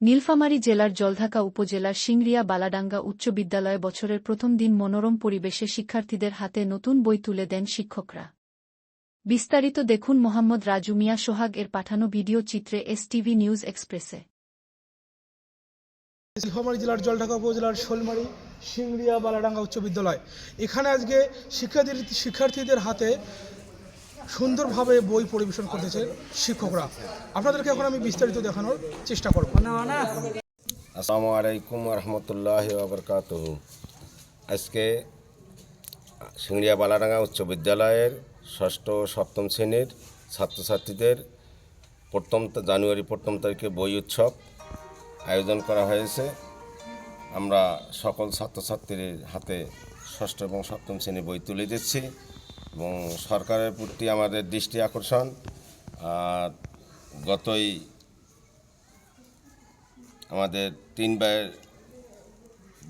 নীলফামারী জেলার জলঢাকা উপজেলার সিংড়িয়া বালাডাঙ্গা উচ্চ বিদ্যালয়ে বছরের প্রথম দিন মনোরম পরিবেশে শিক্ষার্থীদের হাতে নতুন বই তুলে দেন শিক্ষকরা। বিস্তারিত দেখুন মোহাম্মদ রাজু মিয়া সোহাগ এর পাঠানো ভিডিও চিত্রে এসটিভি নিউজ এক্সপ্রেসে। নীলফামারী জেলার জলঢাকা উপজেলার শোলমারি সিংড়িয়া বালাডাঙ্গা উচ্চ বিদ্যালয়। এখানে আজকে শিক্ষার্থী শিক্ষার্থীদের হাতে সুন্দরভাবে বই পরিবেশন করতেছে শিক্ষকরা। আপনাদেরকে এখন আমি বিস্তারিত দেখানোর চেষ্টা করব। আসসালামু আলাইকুম রহমতুল্লাহ ওবরকাত আজকে সিংড়িয়া বালাডাঙ্গা উচ্চ বিদ্যালয়ের ষষ্ঠ সপ্তম শ্রেণির ছাত্রছাত্রীদের প্রথম জানুয়ারি প্রথম তারিখে বই উৎসব আয়োজন করা হয়েছে। আমরা সকল ছাত্রছাত্রীর হাতে ষষ্ঠ এবং সপ্তম শ্রেণির বই তুলে দিচ্ছি। এবং সরকারের প্রতি আমাদের দৃষ্টি আকর্ষণ। আর গতই আমাদের তিন ভাইয়ের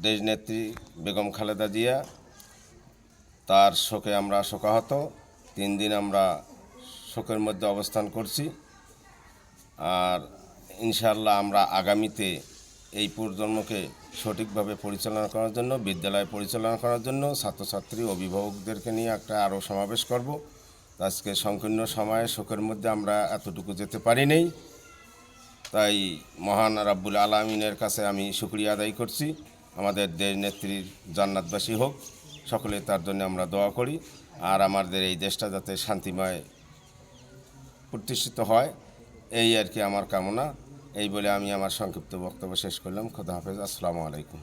দেশনেত্রী বেগম খালেদা জিয়া, তার শোকে আমরা শোকাহত। তিন দিন আমরা শোকের মধ্যে অবস্থান করছি। আর ইনশাল্লাহ আমরা আগামীতে এই প্রজন্মকে সঠিকভাবে পরিচালনা করার জন্য, বিদ্যালয় পরিচালনা করার জন্য ছাত্রছাত্রী, অভিভাবকদেরকে নিয়ে একটা আরও সমাবেশ করব। আজকে সংকীর্ণ সময়ে শোকের মধ্যে আমরা এতটুকু যেতে পারি নেই। তাই মহান রাব্বুল আলমিনের কাছে আমি শুক্রিয়া আদায় করছি। আমাদের দেশ নেত্রীর জান্নাতবাসী হোক, সকলে তার জন্য আমরা দোয়া করি। আর আমাদের এই দেশটা যাতে শান্তিময় প্রতিষ্ঠিত হয়, এই আর কি আমার কামনা। এই বলে আমি আমার সংক্ষিপ্ত বক্তব্য শেষ করলাম। খোদা হাফেজ। আসসালামু আলাইকুম।